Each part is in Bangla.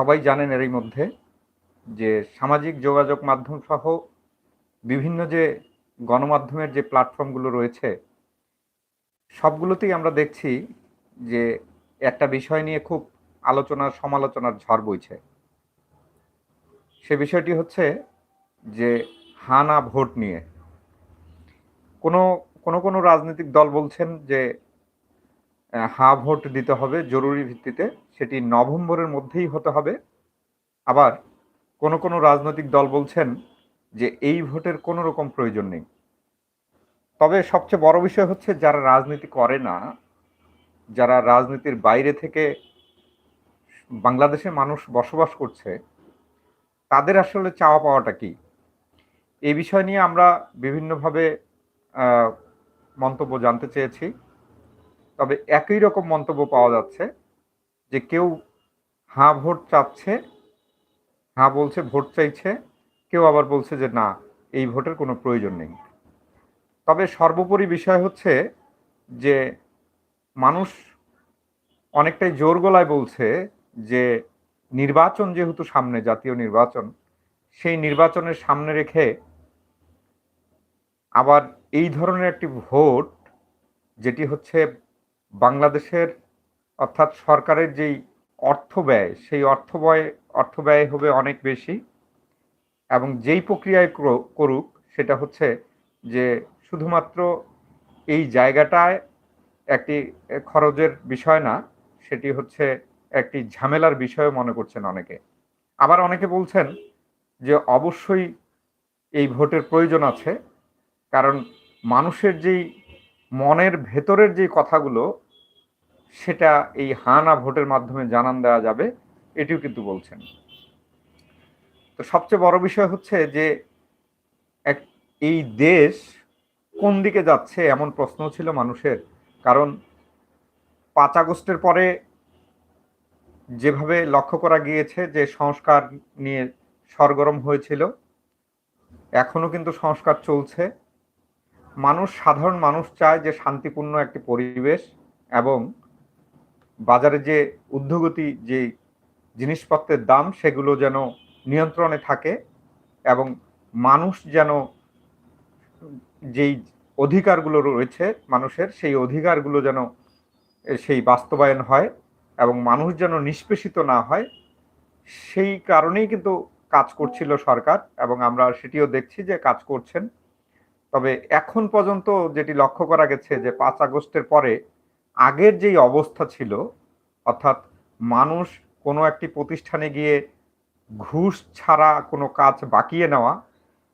সবাই জানেন এরই মধ্যে যে সামাজিক যোগাযোগ মাধ্যম সহ বিভিন্ন যে গণমাধ্যমের যে প্ল্যাটফর্মগুলো রয়েছে, সবগুলোতেই আমরা দেখছি যে একটা বিষয় নিয়ে খুব আলোচনার সমালোচনার ঝড় বইছে। সে বিষয়টি হচ্ছে যে হানা ভোট নিয়ে। কোনো কোনো কোনো রাজনৈতিক দল বলছেন যে হা ভোট দিতে হবে জরুরি ভিত্তিতে। সেটি নভেম্বরের মধ্যেই হতে হবে। আবার কোনো কোনো রাজনৈতিক দল বলছেন যে এই ভোটের কোনো রকম প্রয়োজন নেই। তবে সবচেয়ে বড় বিষয় হচ্ছে যারা রাজনীতি করে না, যারা রাজনীতির বাইরে থেকে বাংলাদেশের মানুষ বসবাস করছে, তাদের আসলে চাওয়া পাওয়াটা কি? এই বিষয় নিয়ে আমরা বিভিন্নভাবে মন্তব্য জানতে চেয়েছি। তবে একই রকম মন্তব্য পাওয়া যাচ্ছে যে কেউ হাঁ ভোট চাচ্ছে হাঁ বলছে, ভোট চাইছে। কেউ আবার বলছে যে, না, এই ভোটের কোনো প্রয়োজন নেই। তবে সর্বোপরি বিষয় হচ্ছে যে, মানুষ অনেকটাই জোর গলায় বলছে যে, নির্বাচন যেহেতু সামনে, জাতীয় নির্বাচন, সেই নির্বাচনের সামনে রেখে আবার এই ধরনের একটি ভোট, যেটি হচ্ছে বাংলাদেশের অর্থাৎ সরকারের যেই অর্থ ব্যয়, সেই অর্থ ব্যয় অর্থ ব্যয় হবে অনেক বেশি। এবং যেই প্রক্রিয়ায় করুক, সেটা হচ্ছে যে শুধুমাত্র এই জায়গাটায় একটি খরচের বিষয় না, সেটি হচ্ছে একটি ঝামেলার বিষয় মনে করছেন অনেকে। আবার অনেকে বলছেন যে অবশ্যই এই ভোটের প্রয়োজন আছে, কারণ মানুষের যেই মনের ভেতরের যে কথাগুলো, সেটা এই হানা ভোটের মাধ্যমে জানান দেওয়া যাবে, এটিও কিন্তু বলছেন। তো সবচেয়ে বড় বিষয় হচ্ছে যে, এক, এই দেশ কোন দিকে যাচ্ছে এমন প্রশ্ন ছিল মানুষের। কারণ পাঁচ আগস্টের পরে যেভাবে লক্ষ্য করা গিয়েছে যে সংস্কার নিয়ে সরগরম হয়েছিল, এখনও কিন্তু সংস্কার চলছে। মানুষ, সাধারণ মানুষ চায় যে শান্তিপূর্ণ একটি পরিবেশ এবং বাজারে যে ঊর্ধ্বগতি যে জিনিসপত্রের দাম, সেগুলো যেন নিয়ন্ত্রণে থাকে এবং মানুষ যেন যেই অধিকারগুলো রয়েছে মানুষের, সেই অধিকারগুলো যেন সেই বাস্তবায়ন হয় এবং মানুষ যেন নিষ্পেষিত না হয়, সেই কারণেই কিন্তু কাজ করছিল সরকার এবং আমরা সেটিও দেখছি যে কাজ করছেন তবে এখন পর্যন্ত যেটি লক্ষ্য করা গেছে যে পাঁচ আগস্টের পরে আগের যেই অবস্থা ছিল, অর্থাৎ মানুষ কোনো একটি প্রতিষ্ঠানে গিয়ে ঘুষ ছাড়া কোনো কাজ বাকিয়ে নেওয়া,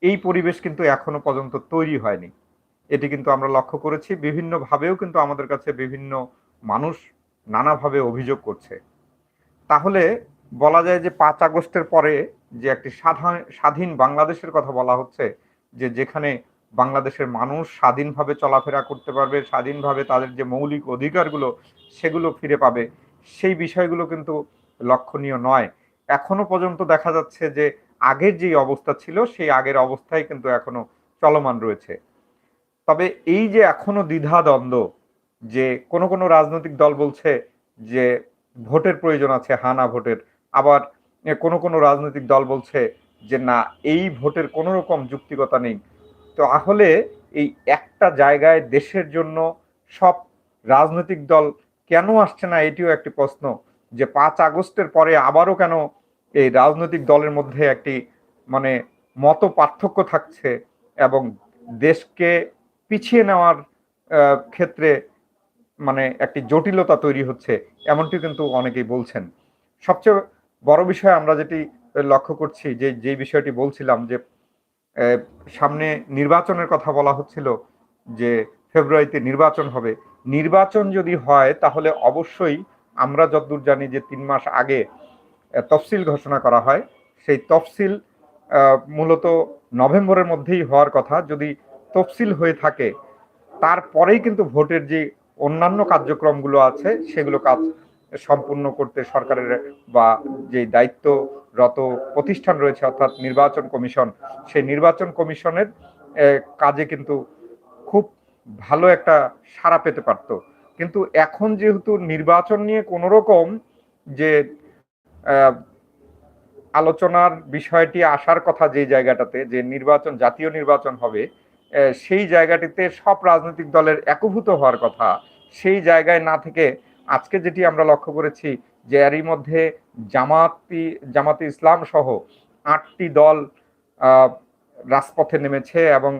এই পরিবেশ কিন্তু এখনও পর্যন্ত তৈরি হয়নি। এটি কিন্তু আমরা লক্ষ্য করেছি, বিভিন্নভাবেও কিন্তু আমাদের কাছে বিভিন্ন মানুষ নানাভাবে অভিযোগ করছে। তাহলে বলা যায় যে পাঁচ আগস্টের পরে যে একটি সাধারণ স্বাধীন বাংলাদেশের কথা বলা হচ্ছে, যে যেখানে বাংলাদেশের মানুষ স্বাধীনভাবে চলাফেরা করতে পারবে, স্বাধীনভাবে তাদের যে মৌলিক অধিকারগুলো সেগুলো ফিরে পাবে, সেই বিষয়গুলো কিন্তু লক্ষণীয় নয়। এখনও পর্যন্ত দেখা যাচ্ছে যে আগের যেই অবস্থা ছিল, সেই আগের অবস্থায় কিন্তু এখনও চলমান রয়েছে। তবে এই যে এখনও দ্বিধা দ্বন্দ্ব, যে কোনো কোনো রাজনৈতিক দল বলছে যে ভোটের প্রয়োজন আছে হানা ভোটের, আবার কোনো কোনো রাজনৈতিক দল বলছে যে না, এই ভোটের কোনো রকম যুক্তিকতা নেই। তাহলে এই একটা জায়গায় দেশের জন্য সব রাজনৈতিক দল কেন আসছে না, এটিও একটি প্রশ্ন যে পাঁচ আগস্টের পরে আবারও কেন এই রাজনৈতিক দলের মধ্যে একটি মানে মত পার্থক্য থাকছে এবং দেশকে পিছিয়ে নেওয়ার ক্ষেত্রে মানে একটি জটিলতা তৈরি হচ্ছে এমনটি কিন্তু অনেকেই বলছেন। সবচেয়ে বড় বিষয় আমরা যেটি লক্ষ্য করছি যে যে বিষয়টি বলছিলাম যে সামনে নির্বাচনের কথা বলা হচ্ছিল যে ফেব্রুয়ারিতে নির্বাচন হবে। নির্বাচন যদি হয়, তাহলে অবশ্যই আমরা যতদূর জানি যে তিন মাস আগে তফসিল ঘোষণা করা হয়। সেই তফসিল মূলত নভেম্বরের মধ্যেই হওয়ার কথা। যদি তফসিল হয়ে থাকে, তারপরেই কিন্তু ভোটের যে অন্যান্য কার্যক্রমগুলো আছে, সেগুলো কাজ সম্পূর্ণ করতে সরকারের বা যে দায়িত্বরত প্রতিষ্ঠান রয়েছে, অর্থাৎ নির্বাচন কমিশন, সেই নির্বাচন কমিশনের কাজে কিন্তু খুব ভালো একটা সাড়া পেতে পারতো। কিন্তু এখন যেহেতু নির্বাচন নিয়ে কোনো রকম যে আলোচনার বিষয়টি আসার কথা যে জায়গাটাতে, যে নির্বাচন, জাতীয় নির্বাচন হবে সেই জায়গাটিতে সব রাজনৈতিক দলের একভূত হওয়ার কথা, সেই জায়গায় না থেকে আজকে যেটি আমরা লক্ষ্য করেছি যে এরই মধ্যে জামাতি জামাতি ইসলাম সহ আটটি দল রাজপথে নেমেছে এবং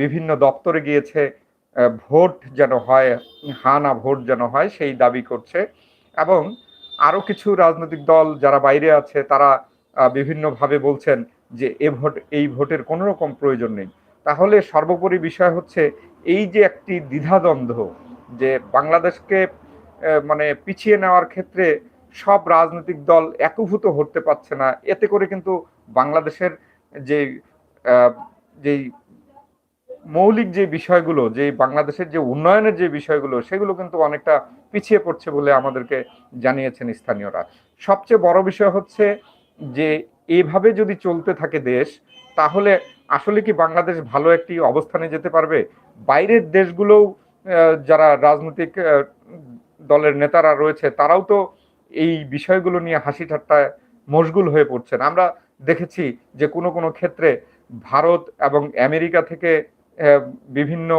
বিভিন্ন দপ্তরে গিয়েছে ভোট যেন হয় হা না ভোট যেন হয় সেই দাবি করছে এবং আরও কিছু রাজনৈতিক দল যারা বাইরে আছে তারা বিভিন্নভাবে বলছেন যে এ ভোট, এই ভোটের কোনো রকম প্রয়োজন নেই। তাহলে সর্বোপরি বিষয় হচ্ছে এই যে একটি দ্বিধাদ্বন্দ্ব যে বাংলাদেশকে মানে পিছিয়ে নেওয়ার ক্ষেত্রে সব রাজনৈতিক দল একভূত হতে পারছে না। এতে করে কিন্তু বাংলাদেশের যে যেই মৌলিক যে বিষয়গুলো, যে বাংলাদেশের যে উন্নয়নের যে বিষয়গুলো, সেগুলো কিন্তু অনেকটা পিছিয়ে পড়ছে বলে আমাদেরকে জানিয়েছেন স্থানীয়রা। সবচেয়ে বড় বিষয় হচ্ছে যে এইভাবে যদি চলতে থাকে দেশ, তাহলে আসলে কি বাংলাদেশ ভালো একটি অবস্থানে যেতে পারবে? বাইরের দেশগুলোও যারা রাজনৈতিক দলের নেতারা রয়েছে, তারাও তো এই বিষয়গুলো নিয়ে হাসি ঠাট্টায় মশগুল হয়ে পড়ছেন। আমরা দেখেছি যে কোনো কোনো ক্ষেত্রে ভারত এবং আমেরিকা থেকে বিভিন্ন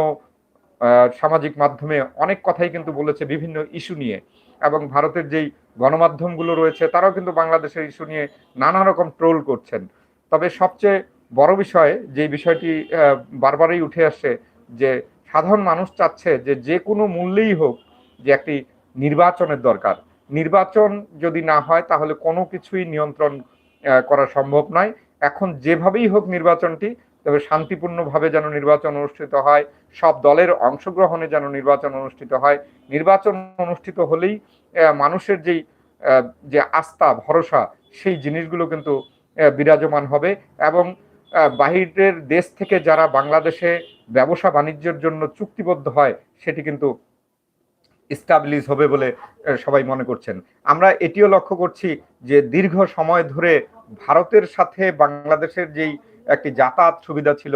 সামাজিক মাধ্যমে অনেক কথাই কিন্তু বলেছে বিভিন্ন ইস্যু নিয়ে। এবং ভারতের যেই গণমাধ্যমগুলো রয়েছে, তারাও কিন্তু বাংলাদেশের ইস্যু নিয়ে নানা রকম ট্রোল করছেন। তবে সবচেয়ে বড় বিষয় যে বিষয়টি বারবারই উঠে আসছে যে সাধারণ মানুষ চাচ্ছে যে যে কোনো মূল্যেই হোক যে একটি নির্বাচনের দরকার। নির্বাচন যদি না হয়, তাহলে কোনো কিছুই নিয়ন্ত্রণ করা সম্ভব নয়। এখন যেভাবেই হোক নির্বাচনটি, তবে শান্তিপূর্ণভাবে যেন নির্বাচন অনুষ্ঠিত হয়, সব দলের অংশগ্রহণে যেন নির্বাচন অনুষ্ঠিত হয়। নির্বাচন অনুষ্ঠিত হলেই মানুষের যেই যে আস্থা, ভরসা, সেই জিনিসগুলো কিন্তু বিরাজমান হবে এবং বাহিরের দেশ থেকে যারা বাংলাদেশে ব্যবসা বাণিজ্যের জন্য চুক্তিবদ্ধ হয়, সেটি কিন্তু স্টাবলিশ হবে বলে সবাই মনে করছেন। আমরা এটিও লক্ষ্য করছি যে দীর্ঘ সময় ধরে ভারতের সাথে বাংলাদেশের যেই একটি যাতায়াত সুবিধা ছিল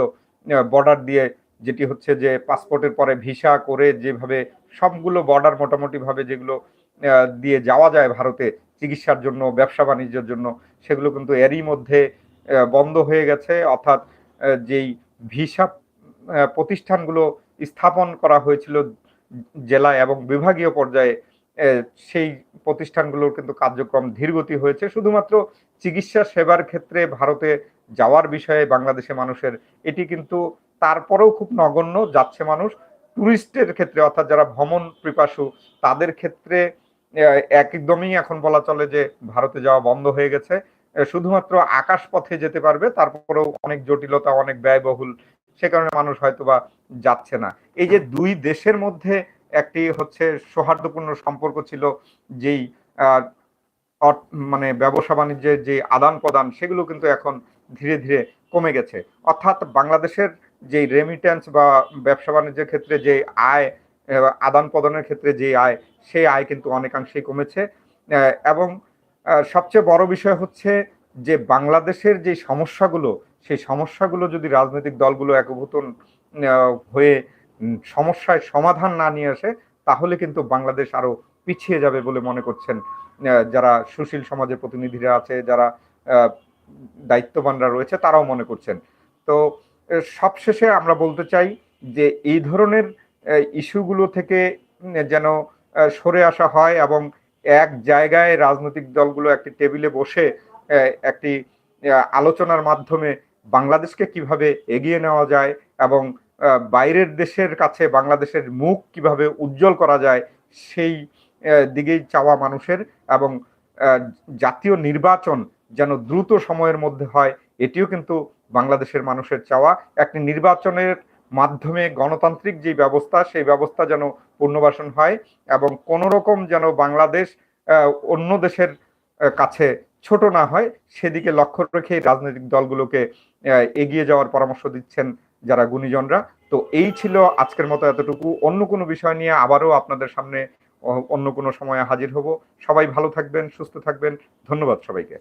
বর্ডার দিয়ে, যেটি হচ্ছে যে পাসপোর্টের পরে ভিসা করে যেভাবে সবগুলো বর্ডার মোটামুটিভাবে যেগুলো দিয়ে যাওয়া যায় ভারতে চিকিৎসার জন্য, ব্যবসা বাণিজ্যের জন্য, সেগুলো কিন্তু এরই মধ্যে বন্ধ হয়ে গেছে। অর্থাৎ যেই ভিসা প্রতিষ্ঠানগুলো স্থাপন করা হয়েছিল জেলায় এবং বিভাগীয় পর্যায়ে সেই প্রতিষ্ঠানগুলোর কিন্তু কার্যক্রম ধীরগতি হয়েছে। শুধুমাত্র চিকিৎসা সেবার ক্ষেত্রে ভারতে যাওয়ার বিষয়ে বাংলাদেশে মানুষের এটি কিন্তু তারপরেও খুব নগণ্য, যাচ্ছে মানুষ। টুরিস্টের ক্ষেত্রে অর্থাৎ যারা ভ্রমণ পিপাসু, তাদের ক্ষেত্রে একদমই এখন বলা চলে যে ভারতে যাওয়া বন্ধ হয়ে গেছে। শুধুমাত্র আকাশ পথে যেতে পারবে, তারপরেও অনেক জটিলতা, অনেক ব্যয়বহুল সে কারণে মানুষ হয়তো বা যাচ্ছে না। এই যে দুই দেশের মধ্যে একটি হচ্ছে সৌহার্দ্যপূর্ণ সম্পর্ক ছিল, যেই মানে ব্যবসা বাণিজ্যের যে আদান প্রদান, সেগুলো কিন্তু এখন ধীরে ধীরে কমে গেছে। অর্থাৎ বাংলাদেশের যে রেমিটেন্স বা ব্যবসা বাণিজ্যের ক্ষেত্রে যে আয় আদান প্রদানের ক্ষেত্রে যে আয়, সেই আয় কিন্তু অনেকাংশেই কমেছে। এবং সবচেয়ে বড় বিষয় হচ্ছে যে বাংলাদেশের যে সমস্যাগুলো, সেই সমস্যাগুলো যদি রাজনৈতিক দলগুলো একভূত হয়ে সমস্যায় সমাধান না নিয়ে আসে, তাহলে কিন্তু বাংলাদেশ আরও পিছিয়ে যাবে বলে মনে করছেন যারা সুশীল সমাজের প্রতিনিধিরা আছে, যারা দায়িত্ববানরা রয়েছে, তারাও মনে করছেন। তো সবশেষে আমরা বলতে চাই যে এই ধরনের ইস্যুগুলো থেকে যেন সরে আসা হয় এবং এক জায়গায় রাজনৈতিক দলগুলো একটি টেবিলে বসে একটি আলোচনার মাধ্যমে বাংলাদেশকে কীভাবে এগিয়ে নেওয়া যায় এবং বাইরের দেশের কাছে বাংলাদেশের মুখ কীভাবে উজ্জ্বল করা যায়, সেই দিকেই চাওয়া মানুষের এবং জাতীয় নির্বাচন যেন দ্রুত সময়ের মধ্যে হয়, এটিও কিন্তু বাংলাদেশের মানুষের চাওয়া। একটি নির্বাচনের মাধ্যমে গণতান্ত্রিক যে ব্যবস্থা, সেই ব্যবস্থা যেন পুনর্বাসন হয় এবং কোনো রকম যেন বাংলাদেশ অন্য দেশের কাছে ছোট না হয়, সেদিকে লক্ষ্য রেখে রাজনৈতিক দলগুলোকে এগিয়ে যাওয়ার পরামর্শ দিচ্ছেন যারা গুণীজনরা। তো এই ছিল আজকের মতো এতটুকু। অন্য কোনো বিষয় নিয়ে আবারও আপনাদের সামনে অন্য কোনো সময়ে হাজির হব। সবাই ভালো থাকবেন, সুস্থ থাকবেন। ধন্যবাদ সবাইকে।